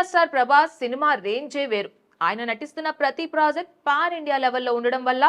Megastar Prabhas cinema రేంజే వేరు. ఆయన నటిస్తున్న ప్రతి ప్రాజెక్ట్ పాన్ ఇండియా లెవెల్లో ఉండడం వల్ల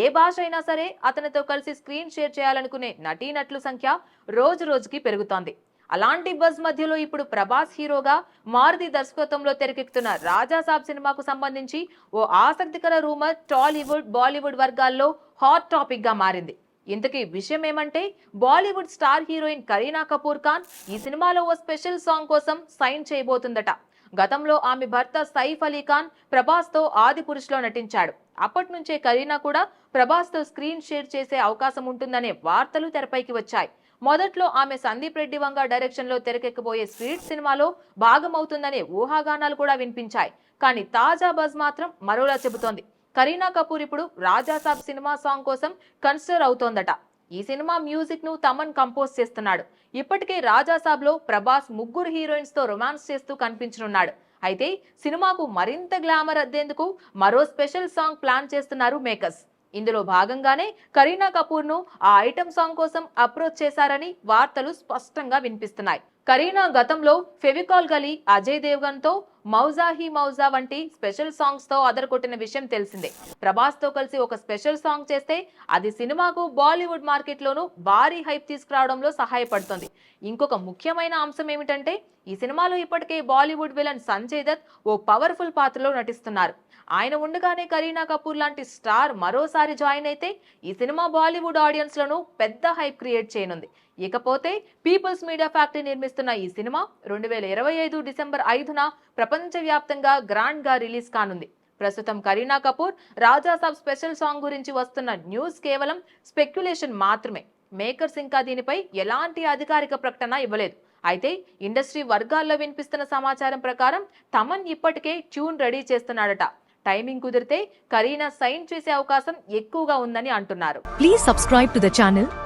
ఏ భాష అయినా సరే అతనితో కలిసి స్క్రీన్ షేర్ చేయాలనుకునే నటీనటుల సంఖ్య రోజు రోజుకి పెరుగుతోంది. అలాంటి బజ్ మధ్యలో ఇప్పుడు ప్రభాస్ హీరోగా మారుతి దర్శకత్వంలో తెరకెక్కుతున్న రాజాసాబ్ సినిమాకు సంబంధించి ఓ ఆసక్తికర రూమర్ టాలీవుడ్ బాలీవుడ్ వర్గాల్లో హాట్ టాపిక్గా మారింది. ఇంతకీ విషయం ఏమంటే బాలీవుడ్ స్టార్ హీరోయిన్ కరీనా కపూర్ ఖాన్ ఈ సినిమాలో ఓ స్పెషల్ సాంగ్ కోసం సైన్ చేయబోతుందట. గతంలో ఆమె భర్త సైఫ్ అలీ ఖాన్ ప్రభాస్తో ఆది పురుషులో నటించాడు. అప్పటి నుంచే కరీనా కూడా ప్రభాస్తో స్క్రీన్ షేర్ చేసే అవకాశం ఉంటుందనే వార్తలు తెరపైకి వచ్చాయి. మొదట్లో ఆమె సందీప్ రెడ్డి వంగ డైరెక్షన్లో తెరకెక్కబోయే స్వీట్ సినిమాలో భాగమవుతుందనే ఊహాగానాలు కూడా వినిపించాయి. కానీ తాజా బజ్ మాత్రం మరోలా చెబుతోంది. కరీనా కపూర్ ఇప్పుడు రాజాసాబ్ సినిమా సాంగ్ కోసం కన్సిడర్ అవుతోందట. ఈ సినిమా మ్యూజిక్ను తమన్ కంపోజ్ చేస్తున్నాడు. ఇప్పటికే రాజాసాబ్లో ప్రభాస్ ముగ్గురు హీరోయిన్స్తో రొమాన్స్ చేస్తూ కనిపించనున్నాడు. అయితే సినిమాకు మరింత గ్లామర్ అద్దేందుకు మరో స్పెషల్ సాంగ్ ప్లాన్ చేస్తున్నారు మేకర్స్. ఇందులో భాగంగానే కరీనా కపూర్ను ఆ ఐటమ్ సాంగ్ కోసం అప్రోచ్ చేశారని వార్తలు స్పష్టంగా వినిపిస్తున్నాయి. కరీనా గతంలో ఫెవికాల్ గలీ అజయ్ దేవ్గన్తో మౌజా హీ మౌజా వంటి స్పెషల్ సాంగ్స్తో అదరకొట్టిన విషయం తెలిసిందే. ప్రభాస్తో కలిసి ఒక స్పెషల్ సాంగ్ చేస్తే అది సినిమాకు బాలీవుడ్ మార్కెట్ లోను భారీ హైప్ తీసుకురావడంలో సహాయపడుతుంది. ఇంకొక ముఖ్యమైన అంశం ఏమిటంటే ఈ సినిమాలో ఇప్పటికే బాలీవుడ్ విలన్ సంజయ్ దత్ ఓ పవర్ఫుల్ పాత్రలో నటిస్తున్నారు. ఆయన ఉండగానే కరీనా కపూర్ లాంటి స్టార్ మరోసారి జాయిన్ అయితే ఈ సినిమా బాలీవుడ్ ఆడియన్స్లను పెద్ద హైప్ క్రియేట్ చేయనుంది. ఇకపోతే పీపుల్స్ మీడియా ఫ్యాక్టరీ నిర్మిస్తున్న ఈ సినిమా రెండు వేల ఇరవై ఐదు డిసెంబర్ ఐదున ప్రపంచవ్యాప్తంగా గ్రాండ్గా రిలీజ్ కానుంది. ప్రస్తుతం కరీనా కపూర్ రాజాసాబ్ స్పెషల్ సాంగ్ గురించి వస్తున్న న్యూస్ కేవలం స్పెక్యులేషన్ మాత్రమే. మేకర్స్ ఇంకా దీనిపై ఎలాంటి అధికారిక ప్రకటన ఇవ్వలేదు. అయితే ఇండస్ట్రీ వర్గాల్లో వినిపిస్తున్న సమాచారం ప్రకారం తమన్ ఇప్పటికే ట్యూన్ రెడీ చేస్తున్నాడట. టైమింగ్ కుదిరితే కరీనా సైన్ చేసే అవకాశం ఎక్కువగా ఉందని అంటున్నారు. Please subscribe to the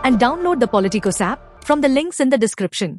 and download the Politikos app from the links in the description